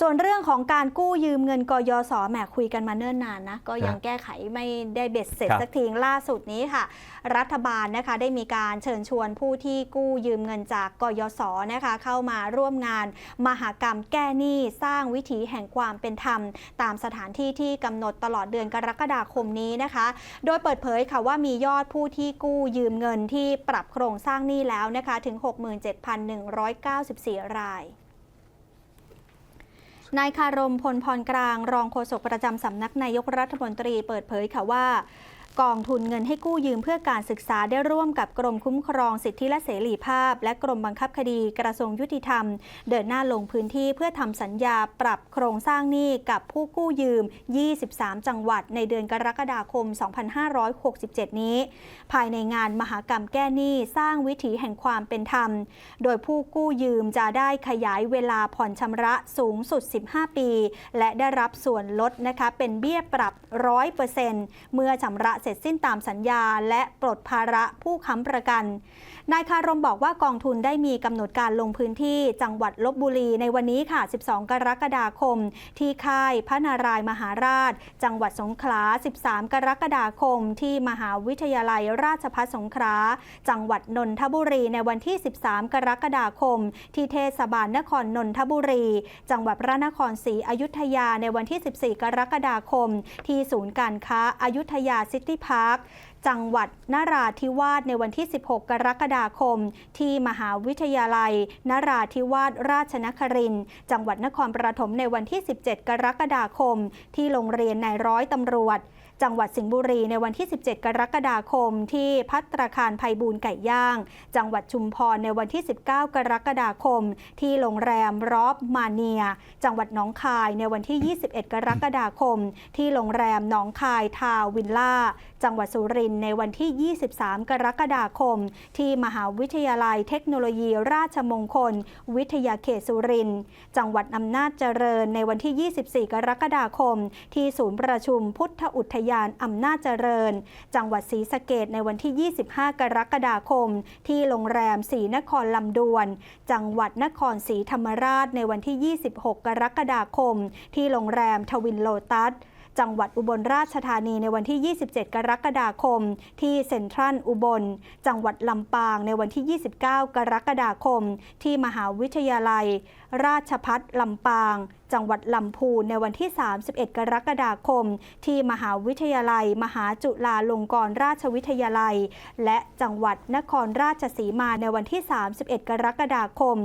ส่วนเรื่องของการกู้ยืมเงินกยศแหมคุยกันมาเนิ่นนานนะก็ยังครับแก้ไขไม่ได้เบ็ดเสร็จครับสักทีล่าสุดนี้ค่ะ รัฐบาลนะคะได้มีการเชิญชวนผู้ที่กู้ยืมเงินจากกยศนะคะเข้ามาร่วมงาน มหากรรมแก้หนี้สร้างวิถีแห่งความเป็นธรรม ตามสถานที่ที่กำหนดตลอดเดือนกรกฎาคมนี้นะคะ โดยเปิดเผยค่ะว่ามียอดผู้ที่กู้ยืมเงินที่ปรับโครงสร้างหนี้แล้วนะคะถึง 67,194 ราย นายคารมพลพรกลาง รองโฆษกประจำสำนักนายกรัฐมนตรีเปิดเผยค่ะว่า กองทุนเงินให้กู้ยืมเพื่อการศึกษาได้ร่วมกับกรมคุ้มครองสิทธิและเสรีภาพ และกรมบังคับคดีกระทรวงยุติธรรม เดินหน้าลงพื้นที่เพื่อทำสัญญาปรับโครงสร้างหนี้กับผู้กู้ยืม 23 จังหวัด ในเดือนกรกฎาคม 2567 นี้ ภายในงานมหากรรมแก้หนี้สร้างวิถีแห่งความเป็นธรรม โดยผู้กู้ยืมจะได้ขยายเวลาผ่อนชำระสูงสุด 15 ปี และได้รับส่วนลดนะคะเป็นเบี้ยปรับ 100%เมื่อชำระเสร็จสิ้นตามสัญญา และปลดภาระผู้ค้ำประกัน นายคารมบอกว่ากองทุนได้มีกำหนดการลงพื้นที่จังหวัดลบบุรีในวันนี้ค่ะ 12 กรกฎาคม ที่ค่ายพระนารายมหาราช จังหวัดสงขลา 13 กรกฎาคม ที่มหาวิทยาลัยราชภัฏสงขลา จังหวัดนนทบุรีในวันที่ 13 กรกฎาคม ที่เทศบาลนครนนทบุรี จังหวัดพระนครศรีอยุธยาในวันที่ 14 กรกฎาคม ที่ศูนย์การค้าอายุทยาซิตี้ที่พัก จังหวัดนราธิวาสในวันที่ 16 กรกฎาคม ที่มหาวิทยาลัย นราธิวาสราชนครินทร์จังหวัดนครปฐมในวันที่ 17 กรกฎาคม ที่โรงเรียนนายร้อยตำรวจ จังหวัดสิงห์บุรีในวันที่ 17 กรกฎาคม ที่พัตตาคารภัยบูลย์ไก่ย่าง จังหวัดชุมพรในวันที่ 19 กรกฎาคม ที่โรงแรมรอบมาเนีย จังหวัดหนองคายในวันที่ 21 กรกฎาคม ที่โรงแรมหนองคายทาววิลล่า จังหวัดสุรินทร์ในวันที่ 23 กรกฎาคม ที่มหาวิทยาลัยเทคโนโลยีราชมงคล วิทยาเขตสุรินทร์จังหวัดอำนาจเจริญในวันที่ 24 กรกฎาคม ที่ศูนย์ประชุมพุทธอุทยานอำนาจเจริญ จังหวัดศรีสะเกดในวันที่ 25 กรกฎาคม ที่โรงแรมศรีนครลำดวน จังหวัดนครศรีธรรมราชในวันที่ 26 กรกฎาคม ที่โรงแรมทวินโลตัส จังหวัดอุบลราชธานีในวันที่ 27 กรกฎาคม ที่เซ็นทรัลอุบล จังหวัดลำปางในวันที่ 29 กรกฎาคม ที่มหาวิทยาลัย ราชพัฒลำปาง จังหวัดลำพูนในวันที่ 31 กรกฎาคม ที่มหาวิทยาลัย มหาจุฬาลงกรณราชวิทยาลัย และจังหวัดนครราชสีมาในวันที่ 31 กรกฎาคม